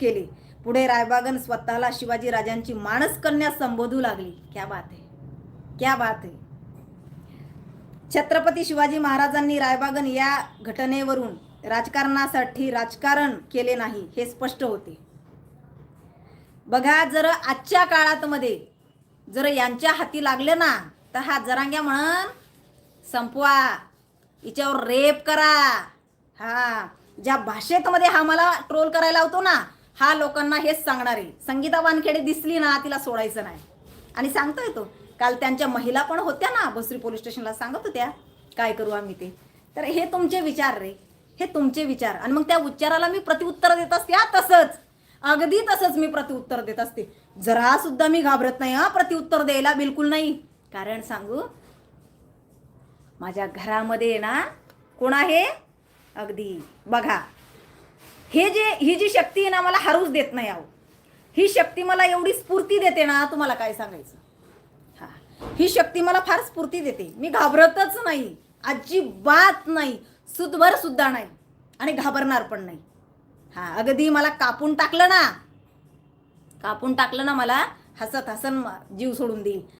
केले. पुढे रायबागन स्वतःला शिवाजी राजांची मानसकन्या संबोधू लागली. क्या बात आहे क्या बात आहे छत्रपती शिवाजी महाराजांनी रायबागन या घटनेवरून राजकारणासाठी राजकारण केले नाही हे स्पष्ट होते. बघा जर आजच्या काळात मध्ये जर यांच्या हाती लागले ना तर हा जरांग्या म्हणून संपवा. हिच्यावर रेप करा. हा ज्या भाषेत मध्ये हा मला ट्रोल करायला होतो ना हा लोकांना हेच सांगणार आहे. संगीता वानखेडे दिसली ना तिला सोडायचं नाही. आणि सांगतोय तो. काल त्यांच्या महिला पण होत्या ना भोसरी पोलीस स्टेशनला सांगत होत्या. काय करू आम्ही ते? तर हे तुमचे विचार रे. हे तुमचे विचार. आणि मग त्या उच्चाराला मी प्रतिउत्तर देत असते. हा तसंच. अगदी तसंच मी प्रतिउत्तर देत असते. जरा सुद्धा मी घाबरत नाही हा प्रतिउत्तर द्यायला बिलकुल नाही. कारण सांगू माझ्या घरामध्ये ना कोण आहे? अगदी. बघा हे जे ही जी शक्ती आहे ना मला हारूच देत नाही आहो. ही शक्ती मला एवढी स्फूर्ती देते ना तुम्हाला काय सांगायचं? हा. ही शक्ती मला फार स्फूर्ती देते. मी घाबरतच नाही. अजिबात नाही. सुदभर सुद्धा नाही. आणि घाबरणार पण नाही. हा अगदी मला कापून टाकलं ना. कापून टाकलं ना मला हसत हसन जीव सोडून देईल.